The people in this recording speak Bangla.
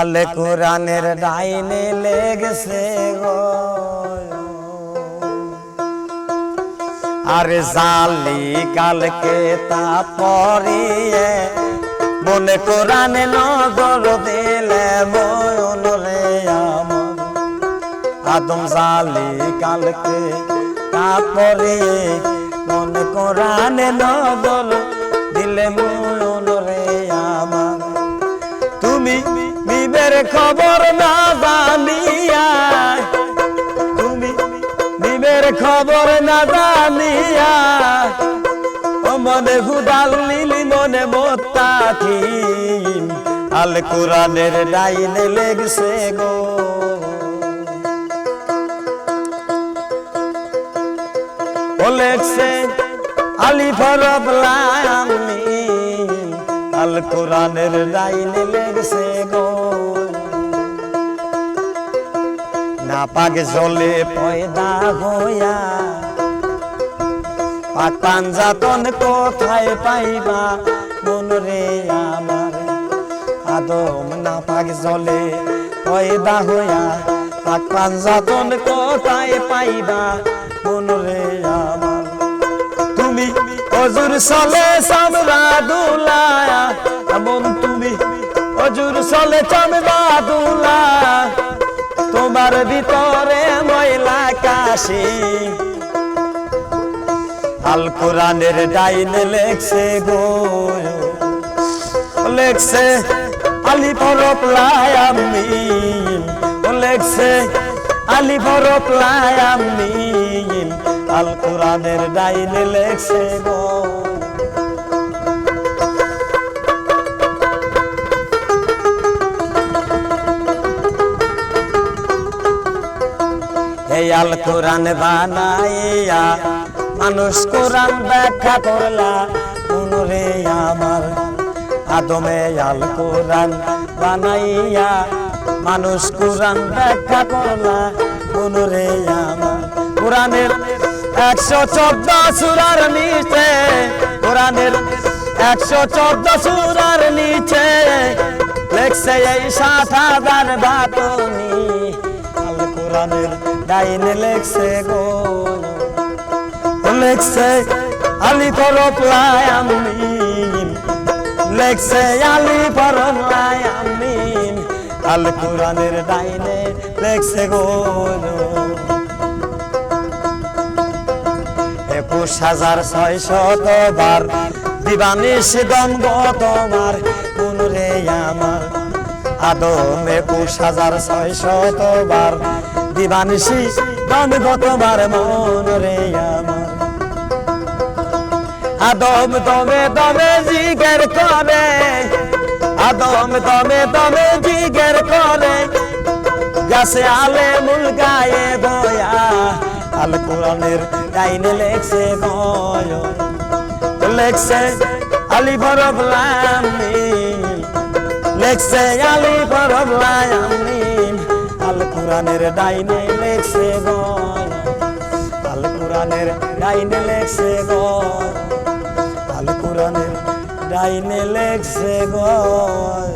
আল কোরআনের ডাইনে লেগেছে গো। আর জালি কালকে তা পরিয়ে মনে কোরআনে নজর দিলে ময়ন রে আমার। আদম জালি কালকে তা পরিয়ে মনে কোরআনে নজর দিলে ময়ন রে আমার। তুমি বিবের খবর না জানিয়া। তুমি বিবের খবর না জানিয়া। মনে হুদাল লিলি মনে মোত্তাকি আল কোরআনের ডাইনে লেগছে গো। ও লেগছে আলি ফরব লায়ামি আল কোরআনের ডাইনে লেগছে গো। না পাক জলে পয়দা হইয়া, পাক পাঞ্জাতন কোথায় পাইবা মন রে আমার? আদম না পাক জলে পয়দা হইয়া, পাক পাঞ্জাতন কোথায় পাইবা মন রে আমার? তুমি অজুর দুলায়া এমন তুমি চলে চামড়া দুলা তোমার ভিতরে ময়লা কাশি। আল কোরআনের ডাইন লেখছে গো, লেখছে আলি ফরপলায় আমি, লেখছে আলি ফরপলায় আমি। আল কোরআনের ডাইন লেখছে গো। এই আল কোরআন বানাইয়া মানুষ কোরআন ব্যাখ্যা করলা। মনরে আমার আদমে আল কোরআন বানাইয়া মানুষ কোরআন ব্যাখ্যা করলা। মনরে আমার কোরআনের একশো চোদ্দ সুরার নিচে, কোরআনের একশো চোদ্দ সুরার নিচে, লেখছে এই সাত হাজার বাতনি। কোরআনের ডাইনে লেখছে গো। লেখছে, আলি পরপলায় আমি লেখছে, আলি পরপলায় আমি আল কোরআনের ডাইনে লেখছে গো। একুশ হাজার ছয়শত বার দিবানিস দম গো তোমার কোন রে আমার। আদম একুশ হাজার ছয়শত বার দিবানিসি গো তোমার মন রে আমার। আদম দমে দমে জিগের করে আদম দমে দমে জিগের করে গাছে আলে মূল গায়ে বয়া, আল কোরআনের ডাইনে লেখছে গয় লেখছে আলি বরফ লামি লেখছে আলি বরফ লামি কোরআনের ডাইনে লেখছে গয় আল কোরআনের ডাইনে লেখছে গয় আল কোরআনের ডাইনে লেখছে গয়